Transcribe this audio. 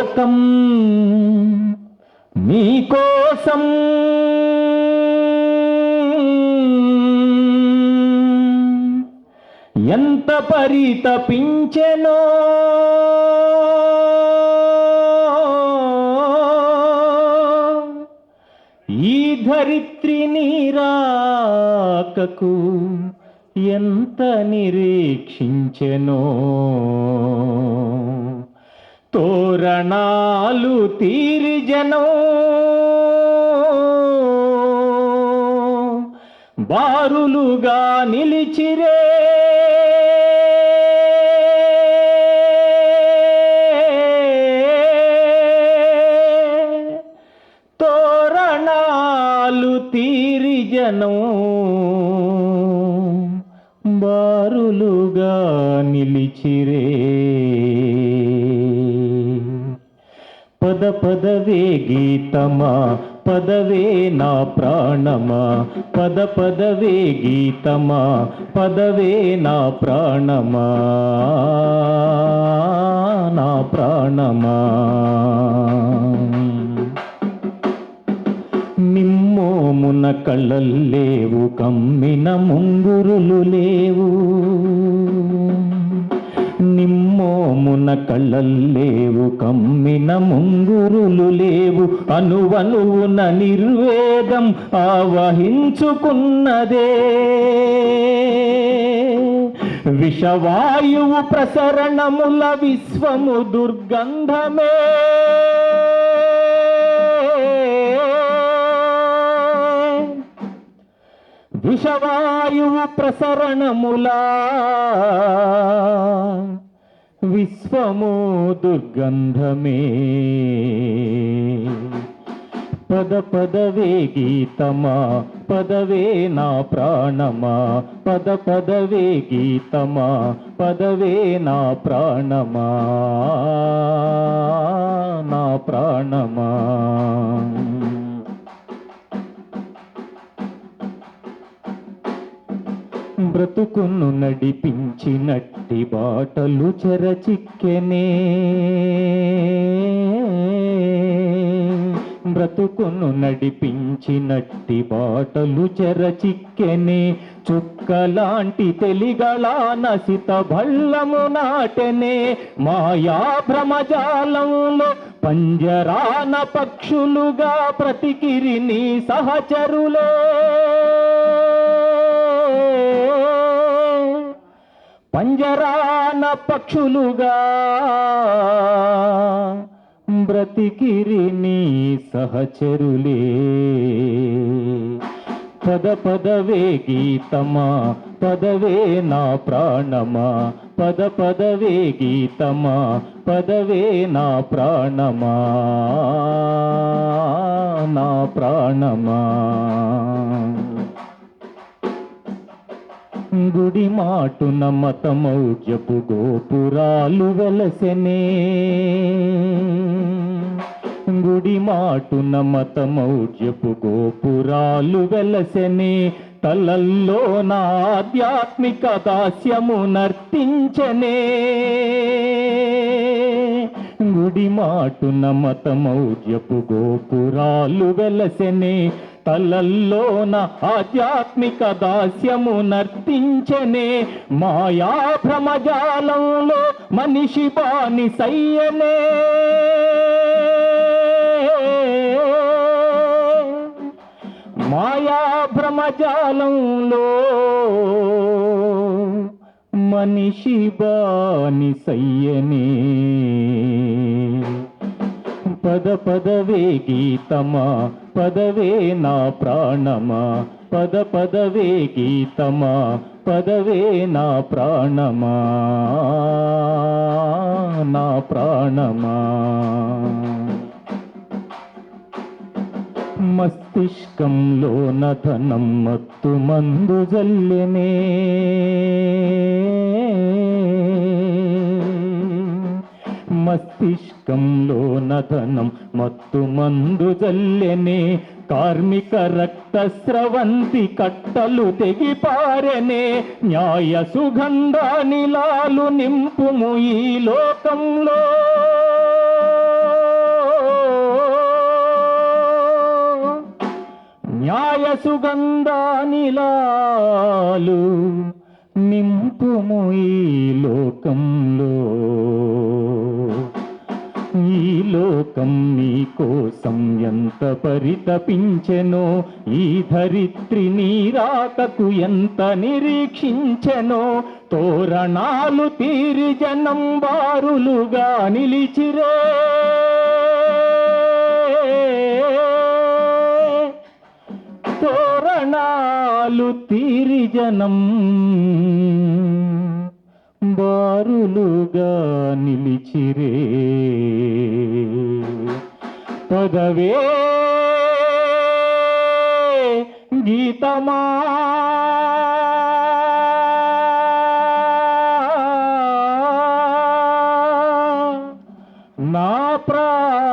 లోకం మీకోసం. ఎంత పరితపించెనో. ఈ ధరిత్రి నీరాకకు ఎంత నిరీక్షించెనో. తోరణాలు తీరి జనం బారులుగా నిలిచిరే. తోరణాలు తీరి జనం బారులుగా నిలిచిరే. పద పదవే గీతమా పదవే నా ప్రాణమా. పద పదవే గీతమా పదవే నా ప్రాణమా. నా ప్రాణమా. నిమ్మోమున కళ్ళల్లేవు కమ్మిన ముంగురులు లేవు. మోమున కళ్ళల్లేవు కమ్మిన ముంగురులు లేవు. అనువనువున నిర్వేదం ఆవహించుకున్నదే. విషవాయువు ప్రసరణముల విశ్వము దుర్గంధమే. విషవాయువు ప్రసరణములా విశ్వము దుర్గంధమే. పద పదవే గీతమా పదవే నా ప్రాణమా. పద పదవే గీతమా పదవే నా ప్రాణమా. నా ప్రాణమా. బ్రతుకును నడిపించినట్టి బాటలు చెరచిక్కెనే. బ్రతుకును నడిపించినట్టి బాటలు చెరచిక్కెనే. చుక్కలాంటి తెలిగళ నసిత భళ్ళము నాటెనే. మాయా భ్రమజాలంలో పంజరాన పక్షులుగా ప్రతికిరిని సహచరులే. పంజరాన పక్షులుగా బ్రతికిరి నీ సహచరులే. పద పదవే గీతమా పదవే నా ప్రాణమా పద పదవే గీతమా పదవే నా ప్రాణమా నా ప్రాణమా. గుడి మాటున మతమౌజపు గోపురాలు వెలసెనే. గుడి మాటున మతమౌజపు గోపురాలు వెలసెనే. తలల్లో నా ఆధ్యాత్మిక దాస్యము నర్తించనే. గుడి మాటున మతమౌజపు గోపురాలు వెలసెనే. తలల్లోన ఆధ్యాత్మిక దాస్యము నర్తించనే మాయా భ్రమజాలంలో మనిషి బాని సయ్యనే. మాయా భ్రమజాలంలో మనిషి బాని సయ్యనే. పద పదవే గీతమా పదవే నా ప్రాణమా. పద పదవే గీతమా పదవే నా ప్రాణమా. నా ప్రాణమా. మస్తిష్కంలో నధనం మత్తు మందు జల్లెనే. మస్తిష్కంలో నదనం మత్తు మందు జల్లెనే. కార్మిక రక్త స్రవంతి కట్టలు తెగిపారెనే. న్యాయ సుగంధానిలాలు నింపుము ఈ లోకంలో. న్యాయ సుగంధానిలాలు నింపుము ఈ లోకంలో. లోకం నీ కోసం ఎంత పరితపించెనో ఈ ధరిత్రి నీరాతకు ఎంత నిరీక్షించెనో తోరణాలు తీరి జనం బారులుగా నిలిచిరే. తోరణాలు తీరి జనం బారులుగా నిలిచిరే. పదవే. గీతమా నా ప్రాణమా.